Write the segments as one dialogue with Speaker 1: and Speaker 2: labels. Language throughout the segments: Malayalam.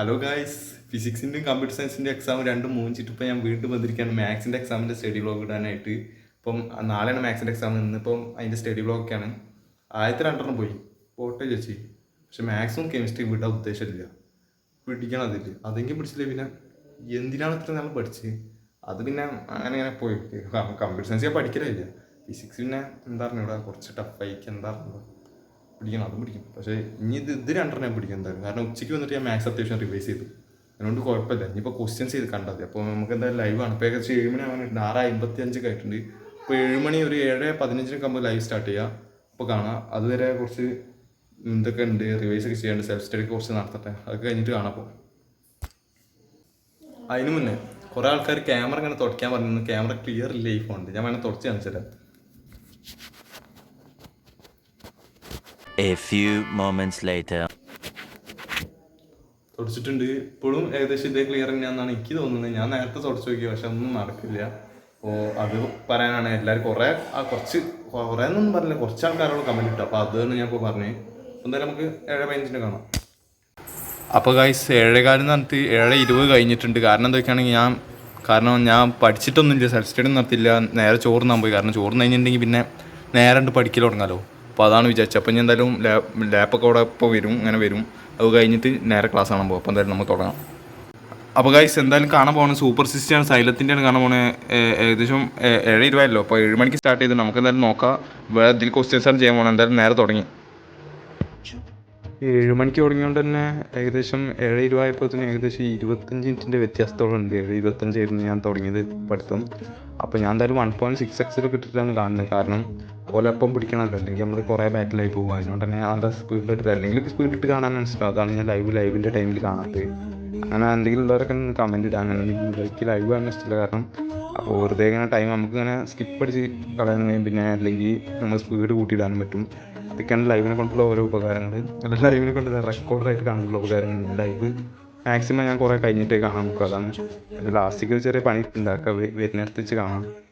Speaker 1: ഹലോ ഗായ്സ് ഫിസിക്സിന്റെയും കമ്പ്യൂട്ടർ സയൻസിന്റെ എക്സാം രണ്ടും മൂന്നിച്ചിട്ട് ഇപ്പോൾ ഞാൻ വീണ്ടും വന്നിരിക്കുകയാണ്. മാത്സിന്റെ എക്സാമിന്റെ സ്റ്റഡി ബ്ലോഗ് ഇടാനായിട്ട്. ഇപ്പം നാളെയാണ് മാത്സിന്റെ എക്സാം ഇന്നിപ്പം അതിന്റെ സ്റ്റഡി ബ്ലോഗൊക്കെയാണ് ആദ്യത്തെ രണ്ടെണ്ണം പോയി. പോട്ടെ ചേച്ചി. പക്ഷേ മാത്സും കെമിസ്ട്രിയും വിടാൻ ഉദ്ദേശമില്ല. പിടിക്കണം അതിൽ. അതെങ്കിലും പിടിച്ചില്ല പിന്നെ? എന്തിനാണ് ഇത്ര നാൾ പഠിച്ച്? അത് പിന്നെ അങ്ങനെ അങ്ങനെ പോയി. കമ്പ്യൂട്ടർ സയൻസ് ഞാൻ പഠിക്കലില്ല ഫിസിക്സ് പിന്നെ എന്താ പറഞ്ഞൂടാ കുറച്ച് ടഫായിക്ക് എന്താ പറഞ്ഞൂടാ പിടിക്കണം അതും പിടിക്കും പക്ഷേ ഇനി ഇത് ഇത് രണ്ടെണ്ണം പിടിക്കും എന്തായാലും. കാരണം ഉച്ചയ്ക്ക് വന്നിട്ട് ഞാൻ മാത്സ് അത്യാവശ്യം റിവൈസ് ചെയ്തു. അതുകൊണ്ട് കുഴപ്പമില്ല. ഇനിയിപ്പോൾ ക്വസ്റ്റ്യൻസ് ചെയ്ത് കണ്ടാൽ മതി. അപ്പോൾ നമുക്ക് എന്തായാലും ലൈവ് ആണ്. ഇപ്പോൾ ഏകദേശം ഏഴ് മണി ആവാനുണ്ട് ആറ് അമ്പത്തി അഞ്ച് ആയിട്ടുണ്ട് ഇപ്പോൾ ഏഴ് മണി ഒരു ഏഴ് പതിനഞ്ചിനൊക്കെ ആകുമ്പോൾ ലൈവ് സ്റ്റാർട്ട് ചെയ്യുക അപ്പോൾ കാണാം. അതുവരെ കുറച്ച് എന്തൊക്കെ ഉണ്ട് റിവൈസ് ഒക്കെ ചെയ്യാണ്ട് സെൽഫ് സ്റ്റഡി കോഴ്സ് നടത്തട്ടെ. അതൊക്കെ കഴിഞ്ഞിട്ട് കാണാം അപ്പോൾ അതിന് മുന്നേ കുറേ ആൾക്കാർ ക്യാമറ ഇങ്ങനെ തുടയ്ക്കാൻ പറഞ്ഞു ക്യാമറ ക്ലിയർ ഇല്ല ഈ ഫോണിൽ ഞാൻ വേണമെങ്കിൽ തുടച്ച് കാണിച്ചു തരാം
Speaker 2: A few moments later.
Speaker 1: തുടച്ചിട്ടുണ്ട്. ഇപ്പോഴും ഏകദേശം ഇതേ ക്ലിയർ തന്നെയാണെന്നാണ് എനിക്ക് തോന്നുന്നത്. ഞാൻ നേരത്തെ തുടച്ചു നോക്കി പക്ഷെ ഒന്നും നടക്കില്ല. അപ്പോൾ അത് പറയാനാണ്. എല്ലാവരും കുറേ ആ കുറച്ച് കുറേ എന്നൊന്നും പറഞ്ഞില്ല. കുറച്ച് ആൾക്കാരോട് കമന്റ് ഇട്ടു. അപ്പോൾ അതാണ് ഞാൻ ഇപ്പോൾ പറഞ്ഞത് എന്തായാലും നമുക്ക് ഏഴ് പതിനഞ്ചിന് കാണാം. അപ്പോൾ ഗൈസ് ഏഴേകാലം നടത്തി ഏഴ് ഇരുപത് കഴിഞ്ഞിട്ടുണ്ട്. കാരണം എന്തൊക്കെയാണെങ്കിൽ ഞാൻ കാരണം ഞാൻ പഠിച്ചിട്ടൊന്നുമില്ല. സെൽഫ് സ്റ്റഡി നടത്തില്ല നേരെ ചോറ് നാൻ പോയി. കാരണം ചോറ് കഴിഞ്ഞിട്ടുണ്ടെങ്കിൽ പിന്നെ നേരെ പഠിക്കൽ തുടങ്ങാലോ. അപ്പോൾ അതാണ് വിചാരിച്ചത്. അപ്പോൾ ഞാൻ എന്തായാലും ലാപ്പ് ലാപ്പൊക്കെ അവിടെ ഇപ്പോൾ വരും അങ്ങനെ വരും. അത് കഴിഞ്ഞിട്ട് നേരെ ക്ലാസ് കാണാൻ പോകും അപ്പോൾ എന്തായാലും നമുക്ക് തുടങ്ങാം. അപ്പോൾ ഗൈസ് എന്തായാലും കാണാൻ പോകുന്നത് സൂപ്പർ സിസ്റ്റാണ് സൈലത്തിന്റെയാണ് കാണാൻ പോകുന്നത് ഏകദേശം ഏഴ് ഇരുപതല്ലോ അപ്പോൾ ഏഴ് മണിക്ക് സ്റ്റാർട്ട് ചെയ്ത്. നമുക്ക് എന്തായാലും നോക്കാം. വേറെ ഇതിൽ ക്വസ്റ്റ്യൻസാണ് ചെയ്യാൻ പോകുന്നത് എന്തായാലും നേരെ തുടങ്ങി. ഏഴ് മണിക്ക് തുടങ്ങിയോണ്ട് തന്നെ ഏകദേശം ഏഴ് ഇരുപതായപ്പോഴത്തേന് ഏകദേശം ഇരുപത്തഞ്ച് മിനിറ്റിന്റെ വ്യത്യാസത്തോളം ഉണ്ട്. ഏഴ് ഇരുപത്തഞ്ചായിരുന്നു ഞാൻ തുടങ്ങിയത് പഠിത്തം അപ്പോൾ ഞാൻ എന്തായാലും വൺ പോയിന്റ് സിക്സ് എക്സിലൊക്കെ ഇട്ടിട്ടാണ് കാണുന്നത്. കാരണം ഓലപ്പം പിടിക്കണമല്ലോ. അല്ലെങ്കിൽ നമ്മൾ കുറേ ബാറ്റിലായി പോകും. അതുകൊണ്ട് തന്നെ സ്പീഡിൽ ഇട്ടിട്ട് അല്ലെങ്കിൽ സ്പീഡിൽ ഇട്ട് കാണാൻ മനസ്സിലാവും. അതാണ് ഞാൻ ലൈവ് ലൈവിന്റെ ടൈമിൽ കാണാത്തത്. അങ്ങനെ എന്തെങ്കിലും ഉള്ളവരൊക്കെ കമന്റ് ഇടാൻ എനിക്ക് ലൈവ് കാണാൻ ഇഷ്ടമില്ല. കാരണം അപ്പോൾ വെറുതെ ഇങ്ങനെ ടൈം നമുക്ക് ഇങ്ങനെ സ്കിപ്പ് അടിച്ച് കളയാൻ പിന്നെ അല്ലെങ്കിൽ നമ്മൾ സ്പീഡ് കൂട്ടിയിടാനും പറ്റും. ഇതൊക്കെയാണ് ലൈവിനെ കൊണ്ടുള്ള ഓരോ ഉപകാരങ്ങൾ അല്ല ലൈവിനെ കൊണ്ടുള്ള റെക്കോർഡായിട്ട് കാണാനുള്ള ഉപകാരങ്ങൾ ലൈവ് മാക്സിമം ഞാൻ കുറേ കഴിഞ്ഞിട്ടേ കാണാൻ നോക്കുക അതാണ്. ലാസ്റ്റിക്ക് ചെറിയ പണി ഉണ്ടാക്കുക. വരുന്നിടത്ത് വെച്ച് കാണാം.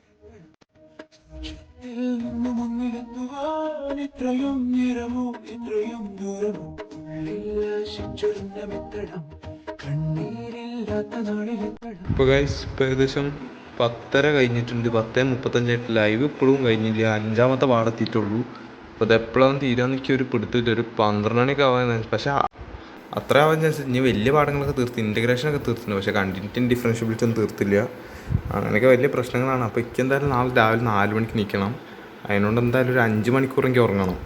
Speaker 3: മുങ്ങിലെത്തുവാൻ ഇത്രയും നിറമോ ഇത്രയും ദൂരമോ. നാളിലെത്തണം
Speaker 1: ഇപ്പോൾ ഗൈസ് ഏകദേശം പത്തര കഴിഞ്ഞിട്ടുണ്ട് പത്തേ മുപ്പത്തഞ്ചായിട്ട് ലൈവ് ഇപ്പോഴും കഴിഞ്ഞില്ല. അഞ്ചാമത്തെ പാടെത്തിയിട്ടുള്ളൂ അപ്പോൾ ഇത് എപ്പോഴാണ് തീരാന്ന് എനിക്ക് ഒരു പിടുത്തില്ല ഒരു പന്ത്രണ്ട് മണിയൊക്കെ ആവാൻ പക്ഷേ അത്ര ആവാൻ ചാൻസ് ഇനി വലിയ പാഠങ്ങളൊക്കെ തീർത്ത് ഇന്റഗ്രേഷനൊക്കെ തീർത്തിട്ടുണ്ട്. പക്ഷേ കണ്ടിന്യൂറ്റി ഡിഫറൻഷ്യബിലിറ്റി ഒന്നും തീർത്തില്ല. അങ്ങനെയൊക്കെ വലിയ പ്രശ്നങ്ങളാണ്. അപ്പോൾ എനിക്ക് എന്തായാലും നാളെ രാവിലെ നാല് മണിക്ക് നിൽക്കണം അതിനോണ്ട് എന്തായാലും ഒരു അഞ്ച് മണിക്കൂറെങ്കിൽ ഉറങ്ങണം.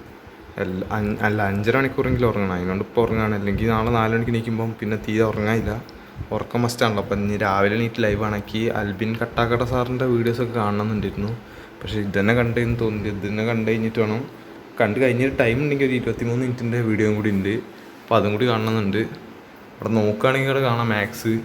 Speaker 1: അല്ല അഞ്ച്- അല്ല അഞ്ചര മണിക്കൂറെങ്കിലും ഉറങ്ങണം. അതിനോണ്ട് ഇപ്പോൾ ഉറങ്ങണം. അല്ലെങ്കിൽ നാളെ നാല് മണിക്ക് നീക്കുമ്പം പിന്നെ തീരെ ഉറങ്ങാനില്ല. ഉറക്കം മസ്റ്റാണല്ലോ അപ്പം ഇനി രാവിലെ നീറ്റ് ലൈവ് ആണെങ്കിൽ അൽബിൻ കട്ടാക്കട സാറിന്റെ വീഡിയോസൊക്കെ കാണണമെന്നുണ്ടായിരുന്നു പക്ഷേ ഇതന്നെ കണ്ടു കഴിഞ്ഞ് തോന്നി. ഇതന്നെ കണ്ടു കഴിഞ്ഞിട്ട് വേണം. കണ്ടു കഴിഞ്ഞൊരു ടൈം ഉണ്ടെങ്കിൽ ഒരു ഇരുപത്തിമൂന്ന് മിനിറ്റിന്റെ വീഡിയോയും കൂടി ഉണ്ട്. അപ്പോൾ അതും കൂടി കാണണമെന്നുണ്ട് അവിടെ നോക്കുകയാണെങ്കിൽ അവിടെ കാണാം. മാത്സ്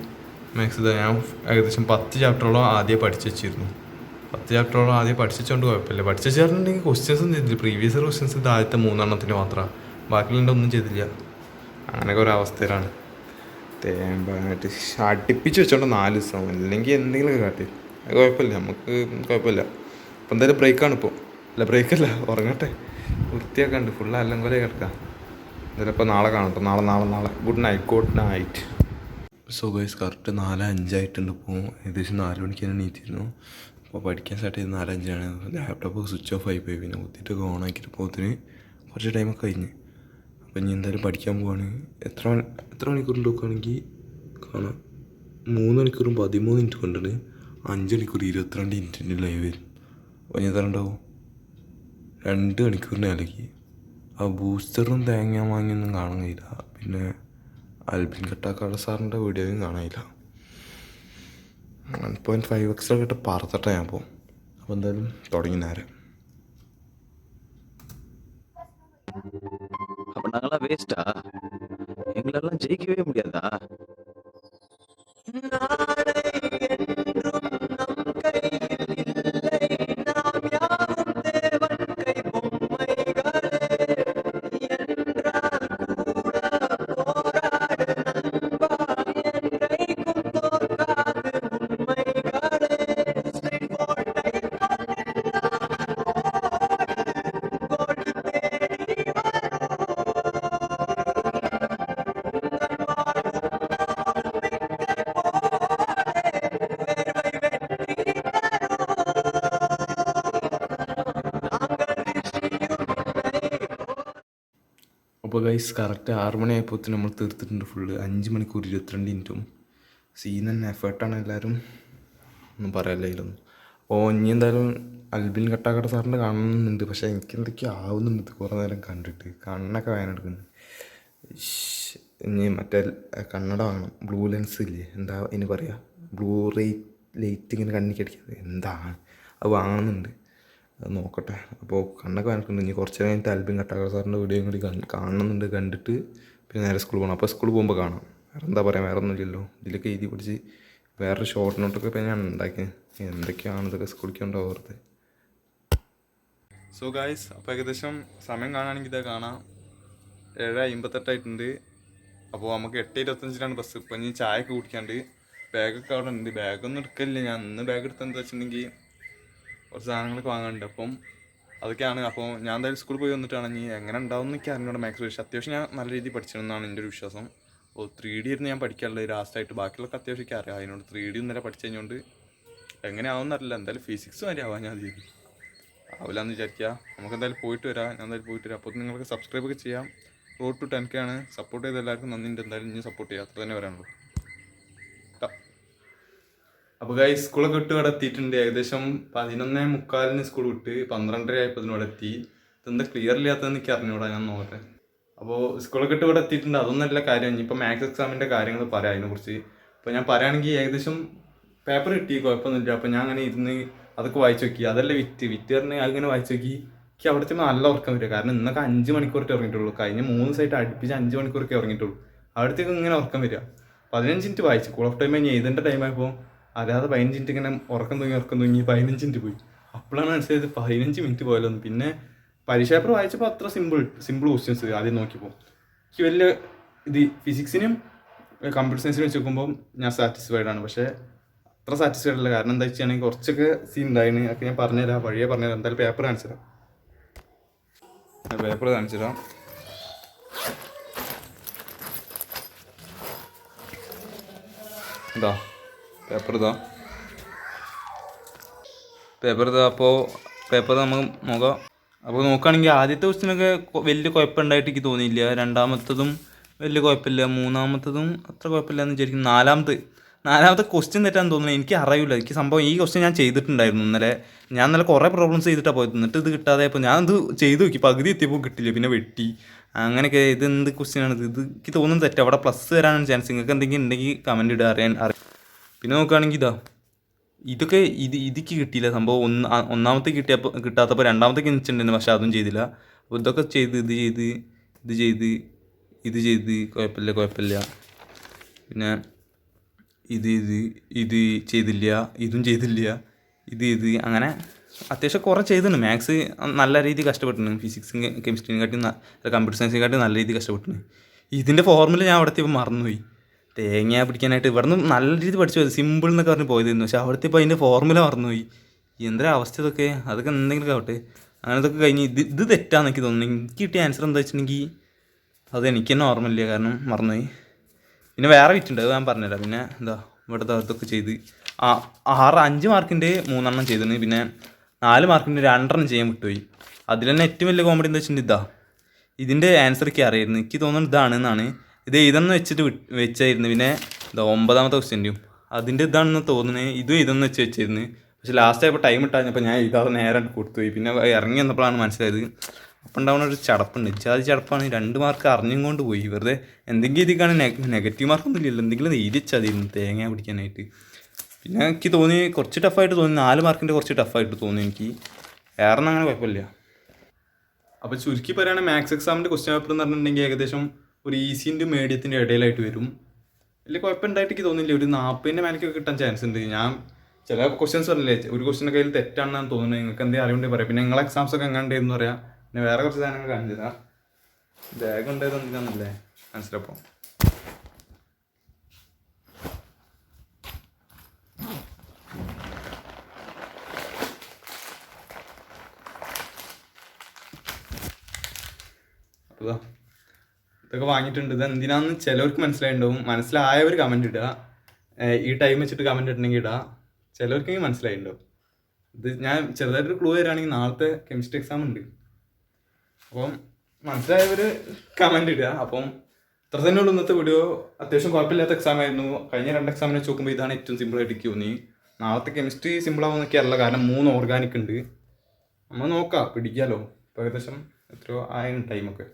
Speaker 1: മാത്സ് ഞാൻ ഏകദേശം പത്ത് ചാപ്റ്ററോളം ആദ്യം പഠിച്ചു വെച്ചിരുന്നു. പത്ത് ചാപ്റ്ററോളം ആദ്യം പഠിച്ചുകൊണ്ട് കുഴപ്പമില്ല. പഠിച്ചു ചേർന്നിട്ടുണ്ടെങ്കിൽ ക്വസ്റ്റ്യൻസ് ഒന്നും ചെയ്തില്ല. പ്രീവിയസ് ക്വസ്റ്റ്യൻസ് ഇത് ആദ്യത്തെ മൂന്നെണ്ണത്തിന് മാത്രമാണ് ബാക്കിയുള്ള ഒന്നും ചെയ്തില്ല. അങ്ങനെയൊക്കെ ഒരു അവസ്ഥയിലാണ്. തേമ്പായിട്ട് അടുപ്പിച്ച് വെച്ചോണ്ട് നാല് ദിവസം. അല്ലെങ്കിൽ എന്തെങ്കിലുമൊക്കെ കാട്ടി. അത് കുഴപ്പമില്ല. നമുക്ക് കുഴപ്പമില്ല. അപ്പം എന്തായാലും ബ്രേക്കാണ് ഇപ്പോൾ അല്ല ബ്രേക്കല്ല ഉറങ്ങട്ടെ. വൃത്തിയാക്കാണ്ട്. ഫുള്ള് അല്ലെങ്കിൽ പോലെ കിടക്കാം. എന്തായാലും ഇപ്പോൾ നാളെ കാണട്ടെ നാളെ നാളെ നാളെ. Good night good night so guys correct നാല് അഞ്ചായിട്ടുണ്ട് ഇപ്പോൾ ഏകദേശം നാല് മണിക്ക് തന്നെ നീറ്റിരുന്നു അപ്പോൾ പഠിക്കാൻ സ്റ്റാർട്ട് ചെയ്ത് നാലഞ്ചാണ്. ലാപ്ടോപ്പ് സ്വിച്ച് ഓഫ് ആയി പോയി. പിന്നെ കുത്തിയിട്ടൊക്കെ ഓൺ ആക്കിയിട്ട് പോകത്തിന് കുറച്ച് ടൈമൊക്കെ കഴിഞ്ഞ്. അപ്പോൾ ഇനി എന്തായാലും പഠിക്കാൻ പോവാണ്. എത്ര മണി എത്ര മണിക്കൂർ നോക്കുകയാണെങ്കിൽ കാണാം. മൂന്ന് മണിക്കൂറും പതിമൂന്ന് മിനിറ്റ് കൊണ്ടാണ് അഞ്ച് മണിക്കൂർ ഇരുപത്തിരണ്ട് മിനിറ്റിന്റെ ലൈവ് വരും. അപ്പോൾ ഇനി എത്ര ഉണ്ടാവും? രണ്ട് മണിക്കൂറിന് ഇലക്കി ആ ബൂസ്റ്ററും തേങ്ങ വാങ്ങിയൊന്നും കാണാൻ കഴിയില്ല. പിന്നെ അൽബിൻ കട്ടാക്കാട് സാറിന്റെ വീഡിയോയും കാണാനില്ല വൺ പോയിൻറ്റ് ഫൈവ് എക്സിലൊക്കെ ഇട്ട് പറത്തിട്ടാണ് ഞാൻ പോകും അപ്പോൾ എന്തായാലും തുടങ്ങി നേരെ
Speaker 2: அப்ப நாங்களாம் வேஸ்டா எங்களெல்லாம் ஜெயிக்கவே முடியாதா
Speaker 1: അപ്പോൾ ഗൈസ് കറക്റ്റ് ആറ് മണിയായപ്പോൾ നമ്മൾ തീർത്തിട്ടുണ്ട് ഫുള്ള് അഞ്ച് മണിക്കൂർ ഇരുപത്തിരണ്ട് മിനിറ്റും സീൻ തന്നെ എഫേർട്ടാണ് എല്ലാവരും ഒന്നും പറയാനില്ല ഇതിലൊന്നും അപ്പോൾ ഇനി എന്തായാലും അൽബിൻ കട്ടാക്കട സാറിന്റെ കാണുന്നുണ്ട്. പക്ഷേ എനിക്ക് എന്തൊക്കെയോ ആവുന്നുണ്ട് കുറേ നേരം കണ്ടിട്ട്. കണ്ണൊക്കെ വേനെടുക്കുന്നു ഇഷ്, ഇനി മറ്റേ കണ്ണട വാങ്ങണം. ബ്ലൂ ലെൻസ് ഇല്ലേ? എന്താ ഇനി പറയുക ബ്ലൂ റേറ്റ് ലൈറ്റ് ഇങ്ങനെ കണ്ണിക്കടിക്കുന്നത് എന്താണ്? അത് വാങ്ങണമെന്നുണ്ട് നോക്കട്ടെ. അപ്പോൾ കണ്ണൊക്കെ വനക്കുന്നുണ്ട് ഇനി കുറച്ച് കഴിഞ്ഞിട്ട് ആൽബിൻ കട്ടാക്കട സാറിന്റെ വീഡിയോയും കൂടി കാണുന്നുണ്ട് കണ്ടിട്ട് പിന്നെ നേരെ സ്കൂളിൽ പോകണം അപ്പോൾ സ്കൂളിൽ പോകുമ്പോൾ കാണാം. വേറെ എന്താ പറയുക വേറെ ഒന്നുമില്ലല്ലോ ഇതിലൊക്കെ എഴുതി പിടിച്ച് വേറൊരു ഷോർട്ട് നോട്ടൊക്കെ ഇപ്പോൾ ഞാൻ ഉണ്ടാക്കിയത് എന്തൊക്കെയാണ് ഇതൊക്കെ സ്കൂളിലേക്ക് ഉണ്ടാവും ഓർത്ത്? സോ ഗായ്സ് അപ്പോൾ ഏകദേശം സമയം കാണുകയാണെങ്കിൽ ഇതാ കാണാം. ഏഴ് അമ്പത്തെട്ടായിട്ടുണ്ട് അപ്പോൾ നമുക്ക് എട്ട് ഇരുപത്തഞ്ചിനാണ് ബസ് ഇപ്പം ഇനി ചായ ഒക്കെ കുടിക്കാണ്ട് ബാഗൊക്കെ അവിടെ ഉണ്ട്. ബാഗൊന്നും എടുക്കലില്ല. ഞാൻ ഇന്ന് ബാഗ് എടുത്തെന്താ വെച്ചിട്ടുണ്ടെങ്കിൽ കുറച്ച് സാധനങ്ങളൊക്കെ വാങ്ങാനുണ്ട്. അപ്പം അതൊക്കെയാണ്. അപ്പോൾ ഞാൻ എന്തായാലും സ്കൂളിൽ പോയി വന്നിട്ടാണ് ഇനി എങ്ങനെ ഉണ്ടാവും എന്നൊക്കെ അറിഞ്ഞൂടെ മാത്സ് പക്ഷേ അത്യാവശ്യം ഞാൻ നല്ല രീതിയിൽ പഠിച്ചിരുന്നതാണ് എന്റെ ഒരു വിശ്വാസം. അപ്പോൾ ത്രീ ഡി ഇരുന്ന് ഞാൻ പഠിക്കാനുള്ളത് ലാസ്റ്റായിട്ട് ബാക്കിയുള്ളതൊക്കെ അത്യാവശ്യമൊക്കെ അറിയാം. അതിനോട് ത്രീ ഡി ഇന്നലെ പഠിച്ചു കഴിഞ്ഞുകൊണ്ട് എങ്ങനെ എന്തായാലും ഫിസിക്സ് വരെ ആവാൻ ഞാൻ ചെയ്തു ആവില്ല എന്ന് വിചാരിക്കുക. നമുക്ക് എന്തായാലും പോയിട്ട് വരാം. ഞാൻ എന്തായാലും പോയിട്ട് വരാം. അപ്പോൾ നിങ്ങൾക്ക് സബ്സ്ക്രൈബ് ഒക്കെ ചെയ്യാം. റോഡ് ടു ടെൻ കെ ആണ്. സപ്പോർട്ട് ചെയ്ത എല്ലാവർക്കും നന്ദി. ഉണ്ട് എന്തായാലും ഇനി സപ്പോർട്ട് ചെയ്യാം. അത്ര തന്നെ വരാനുള്ളൂ അപ്പോൾ ഗൈ സ്കൂളൊക്കെ വിട്ട് ഇവിടെ എത്തിയിട്ടുണ്ട്. ഏകദേശം പതിനൊന്നേ മുക്കാലിന് സ്കൂൾ വിട്ട് പന്ത്രണ്ടര ആയപ്പോൾ ഇവിടെ എത്തി. ഇതെന്താ ക്ലിയർ ഇല്ലാത്തതെന്ന് എനിക്ക് അറിഞ്ഞൂടാ ഞാൻ നോക്കട്ടെ. അപ്പോൾ സ്കൂളൊക്കെ വിട്ട് ഇവിടെ എത്തിയിട്ടുണ്ട്. അതൊന്നല്ല കാര്യം. ഇനിയിപ്പോൾ മാത്സ് എക്സാമിന്റെ കാര്യങ്ങൾ പറയാം അതിനെക്കുറിച്ച്. അപ്പോൾ ഞാൻ പറയുകയാണെങ്കിൽ ഏകദേശം പേപ്പർ കിട്ടി കുഴപ്പമൊന്നുമില്ല. അപ്പോൾ ഞാൻ അങ്ങനെ ഇരുന്ന് അതൊക്കെ വായിച്ചു നോക്കി. അതല്ല വിറ്റ്. വിറ്റ് പറഞ്ഞ് അതിങ്ങനെ വായിച്ചു നോക്കി. എനിക്ക് അവിടെ ചെന്ന് നല്ല ഉറക്കം വരിക. കാരണം ഇന്നൊക്കെ അഞ്ച് മണിക്കൂറൊക്കെ ഉറങ്ങിയിട്ടുള്ളൂ. കഴിഞ്ഞ മൂന്ന് സൈറ്റ് അടുപ്പിച്ച് അഞ്ച് മണിക്കൂറൊക്കെ ഉറങ്ങിയിട്ടുള്ളൂ. അവിടത്തേക്ക് ഇങ്ങനെ ഉറക്കം വരിക. പതിനഞ്ച് മിനിറ്റ് വായിച്ചു. കൂൾ ഓഫ് ടൈം കഴിഞ്ഞ് എഴുതേണ്ട ടൈമായപ്പോൾ അറിയാതെ പതിനഞ്ച് മിനിറ്റ് ഇങ്ങനെ ഉറക്കം തൂങ്ങി ഉറക്കം തൂങ്ങി പതിനഞ്ച് മിനിറ്റ് പോയി. അപ്പോഴാണ് മനസ്സിലായത് പതിനഞ്ച് മിനിറ്റ് പോയല്ലോ പിന്നെ പരീക്ഷ പേപ്പർ വായിച്ചപ്പോൾ അത്ര സിമ്പിൾ സിമ്പിൾ ക്വസ്റ്റ്യൻസ് ആദ്യം നോക്കിയപ്പോൾ. എനിക്ക് വലിയ ഇത് ഫിസിക്സിനും കമ്പ്യൂട്ടർ സയൻസിനും വെച്ച് നോക്കുമ്പോൾ ഞാൻ സാറ്റിസ്ഫൈഡ് ആണ്. പക്ഷേ അത്ര സാറ്റിസ്ഫൈഡ് അല്ല. കാരണം എന്താ വെച്ചാണെങ്കിൽ കുറച്ചൊക്കെ സീൻ ഉണ്ടായിന്. ഒക്കെ ഞാൻ പറഞ്ഞുതരാം. വഴിയെ പറഞ്ഞുതരാം. എന്തായാലും പേപ്പർ കാണിച്ചു തരാം പേപ്പർ കാണിച്ചു തരാം ഇതാ പേപ്പർ ഇതാ. പേപ്പർ ഇതാ അപ്പോൾ പേപ്പർ നമുക്ക് നോക്കാം. അപ്പോൾ നോക്കുകയാണെങ്കിൽ ആദ്യത്തെ ക്വസ്റ്റിനൊക്കെ വലിയ കുഴപ്പമുണ്ടായിട്ട് എനിക്ക് തോന്നിയില്ല. രണ്ടാമത്തതും വലിയ കുഴപ്പമില്ല. മൂന്നാമത്തതും അത്ര കുഴപ്പമില്ല എന്ന് വിചാരിക്കും നാലാമത്തെ നാലാമത്തെ ക്വസ്റ്റ്യൻ തെറ്റാന്ന് തോന്നുന്നു. എനിക്ക് അറിയില്ല. എനിക്ക് സംഭവം ഈ ക്വസ്റ്റ്യൻ ഞാൻ ചെയ്തിട്ടുണ്ടായിരുന്നു ഇന്നലെ. ഞാൻ നല്ല കുറേ പ്രോബ്ലംസ് ചെയ്തിട്ടാണ് പോയത്. എന്നിട്ട് ഇത് കിട്ടാതെ അപ്പോൾ ഞാൻ ഇത് ചെയ്തു നോക്കി. പകുതി എത്തിയപ്പോൾ കിട്ടില്ല പിന്നെ വെട്ടി. അങ്ങനെയൊക്കെ ഇത് എന്ത് ക്വസ്റ്റ്യൻ ആണ് ഇത്? ഇത് എനിക്ക് തോന്നുന്നത് തെറ്റ്. അവിടെ പ്ലസ് വരാനാണ് ചാൻസ് നിങ്ങൾക്ക് എന്തെങ്കിലും ഉണ്ടെങ്കിൽ കമന്റ് ഇടുക. അറിയാൻ അറി പിന്നെ നോക്കുകയാണെങ്കിൽ ഇതാ ഇതൊക്കെ ഇത് ഇതിക്ക് കിട്ടിയില്ല സംഭവം. ഒന്ന് ഒന്നാമത്തെ കിട്ടിയപ്പോൾ കിട്ടാത്തപ്പോൾ രണ്ടാമത്തേക്ക് നിൽച്ചിട്ടുണ്ടായിരുന്നു പക്ഷെ അതും ചെയ്തില്ല. അപ്പോൾ ഇതൊക്കെ ചെയ്ത് ഇത് ചെയ്ത് ഇത് ചെയ്ത് ഇത് ചെയ്ത് കുഴപ്പമില്ല കുഴപ്പമില്ല. പിന്നെ ഇത് ഇത് ഇത് ചെയ്തില്ല ഇതും ചെയ്തില്ല ഇത് ഇത് അങ്ങനെ അത്യാവശ്യം കുറേ ചെയ്തിട്ടുണ്ട്. മാത്സ് നല്ല രീതിയിൽ കഷ്ടപ്പെട്ടിട്ടുണ്ട്. ഫിസിക്സും കെമിസ്ട്രിയും കാട്ടി കമ്പ്യൂട്ടർ സയൻസിനെ കാട്ടി നല്ല രീതിയിൽ കഷ്ടപ്പെട്ടിട്ടുണ്ട്. ഇതിന്റെ ഫോർമുല ഞാൻ അവിടുത്തെ ഇപ്പോൾ മറന്നുപോയി. തേങ്ങ പിടിക്കാനായിട്ട് ഇവിടെ നിന്ന് നല്ല രീതിയിൽ പഠിച്ചു പോയത്. സിമ്പിൾ എന്നൊക്കെ പറഞ്ഞ് പോയതായിരുന്നു പക്ഷെ അവിടുത്തെ ഇപ്പോൾ അതിന്റെ ഫോർമുല മറന്നുപോയി. എന്തൊരു അവസ്ഥ ഇതൊക്കെ? അതൊക്കെ എന്തെങ്കിലും ആവട്ടെ. അങ്ങനെ ഇതൊക്കെ കഴിഞ്ഞ് ഇത് ഇത് തെറ്റാന്ന് എനിക്ക് തോന്നുന്നു. എനിക്ക് കിട്ടിയ ആൻസർ എന്താ വെച്ചിട്ടുണ്ടെങ്കിൽ അത് എനിക്ക് തന്നെ ഓർമ്മയില്ല. കാരണം മറന്നുപോയി. പിന്നെ വേറെ വിറ്റുണ്ട് അത് ഞാൻ പറഞ്ഞുതരാം. പിന്നെ എന്താ ഇവിടുത്തെ അടുത്തൊക്കെ ചെയ്ത്. ആ ആറ് അഞ്ച് മാർക്കിന്റെ മൂന്നെണ്ണം ചെയ്തിട്ടുണ്ട്. പിന്നെ നാല് മാർക്കിന്റെ രണ്ടെണ്ണം ചെയ്യാൻ വിട്ടുപോയി. അതിൽ തന്നെ ഏറ്റവും വലിയ കോമഡി എന്താ വെച്ചിട്ടുണ്ടെങ്കിൽ ഇതാ. ഇതിന്റെ ആൻസർ ഒക്കെ അറിയായിരുന്നു. എനിക്ക് തോന്നുന്നത് ഇതാണെന്നാണ് ഇത് ഇതെന്ന് വെച്ചിട്ട് വെച്ചായിരുന്നു. പിന്നെ ഇത് ഒമ്പതാമത്തെ ക്വസ്റ്റ്യന്റെയും അതിന്റെ ഇതാണെന്ന് തോന്നുന്നത് ഇതും ഇതെന്ന് വെച്ച് വെച്ചിരുന്നു പക്ഷെ ലാസ്റ്റ് ആയപ്പോൾ ടൈം ഇട്ടാഞ്ഞപ്പോൾ ഞാൻ ഇതാതെ നേരെ കൊടുത്തുപോയി പിന്നെ ഇറങ്ങി വന്നപ്പോഴാണ് മനസ്സിലായത് അപ്പം ഉണ്ടാവുന്ന ഒരു ചടപ്പുണ്ട്. ഇച്ചാതി ചടപ്പാണ്. രണ്ട് മാർക്ക് അറിഞ്ഞും കൊണ്ട് പോയി. വെറുതെ എന്തെങ്കിലും ഇതിക്കാണ് നെഗറ്റീവ് മാർക്കൊന്നും ഇല്ലല്ലോ എന്തെങ്കിലും ഇരിച്ചതിരുന്നു തേങ്ങ പിടിക്കാനായിട്ട്. പിന്നെ എനിക്ക് തോന്നി കുറച്ച് ടഫായിട്ട് തോന്നി. നാല് മാർക്കിന്റെ കുറച്ച് ടഫായിട്ട് തോന്നി എനിക്ക്. വേറെ അങ്ങനെ കുഴപ്പമില്ല. അപ്പോൾ ചുരുക്കി പറയുകയാണെങ്കിൽ മാത്സ് എക്സാമിന്റെ ക്വസ്റ്റ്യൻ പേപ്പർ എന്ന് പറഞ്ഞിട്ടുണ്ടെങ്കിൽ ഏകദേശം ഒരു ഈസിന്റെ മീഡിയത്തിന്റെ ഇടയിലായിട്ട് വരും. വലിയ കുഴപ്പമുണ്ടായിട്ട് എനിക്ക് തോന്നില്ല ഒരു നാൽപ്പതിന്റെ മേനൊക്കെ കിട്ടാൻ ചാൻസ് ഉണ്ട്. ഞാൻ ചില ക്വസ്റ്റ്യൻസ് പറഞ്ഞില്ലേ ഒരു ക്വസ്റ്റിന്റെ കയ്യിൽ തെറ്റാണെന്നാണ് തോന്നുന്നത്. നിങ്ങൾക്ക് എന്തെങ്കിലും അറിയുണ്ടെങ്കിൽ പറയാം. പിന്നെ നിങ്ങളെ എക്സാംസ് ഒക്കെ എങ്ങനെ ഉണ്ടായിരുന്നു പറയാം. പിന്നെ വേറെ കുറച്ച് സാധനങ്ങൾ കാണിച്ചു തരാം ബാഗ് ഉണ്ടായത് എന്തിനാന്നല്ലേ മനസ്സിലപ്പോൾ അതാ വാങ്ങിയിട്ടുണ്ട്. ഇത് എന്തിനാന്ന് ചിലവർക്ക് മനസ്സിലായിട്ടുണ്ടാവും മനസ്സിലായവർ കമന്റ് ഇടുക ഈ ടൈം വെച്ചിട്ട് കമന്റ് ഇടണമെങ്കിൽ ഇടുക ചിലവർക്കെങ്കിൽ മനസ്സിലായിട്ടുണ്ടാവും ഇത് ഞാൻ ചെറുതായിട്ടൊരു ക്ലൂ തരാണെങ്കിൽ നാളത്തെ കെമിസ്ട്രി എക്സാം ഉണ്ട്. അപ്പം മനസ്സിലായവർ കമന്റ് ഇടുക അപ്പം ഇത്ര തന്നെ ഉള്ളൂ ഇന്നത്തെ വീഡിയോ അത്യാവശ്യം കുഴപ്പമില്ലാത്ത എക്സാം ആയിരുന്നു. കഴിഞ്ഞ രണ്ട് എക്സാമിനെ വെച്ച് നോക്കുമ്പോൾ ഇതാണ് ഏറ്റവും സിമ്പിൾ ആയിട്ട് എനിക്ക് തോന്നി നാളത്തെ കെമിസ്ട്രി സിമ്പിൾ ആവുമെന്നൊക്കെ അറിയില്ല കാരണം മൂന്ന് ഓർഗാനിക് ഉണ്ട്. നമ്മൾ നോക്കാം. പിടിക്കാമല്ലോ ഏകദേശം എത്രയോ ആയിരുന്നു ടൈമൊക്കെ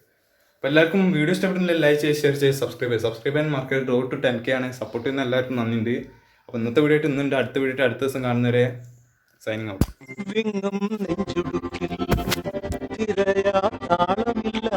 Speaker 1: അപ്പോൾ എല്ലാവർക്കും വീഡിയോ ഇഷ്ടപ്പെട്ടില്ല ലൈക്ക് ചെയ്ത് ഷെയർ ചെയ്ത് സബ്സ്ക്രൈബ് ചെയ്യുക സബ്സ്ക്രൈബ് ചെയ്യാൻ മറക്കരുത്. റോഡ് ടു ടെൻ കെ ആണ്. സപ്പോർട്ട് ചെയ്യുന്ന എല്ലാവർക്കും നന്ദിയുണ്ട്. അപ്പോൾ ഇന്നത്തെ വീഡിയോ ആയിട്ട് ഇന്നുണ്ട്. അടുത്ത വീഡിയോ അടുത്ത ദിവസം കാണുന്നവരെ സൈനിങ് ഔട്ട്
Speaker 2: തിരയാ താളമില്ല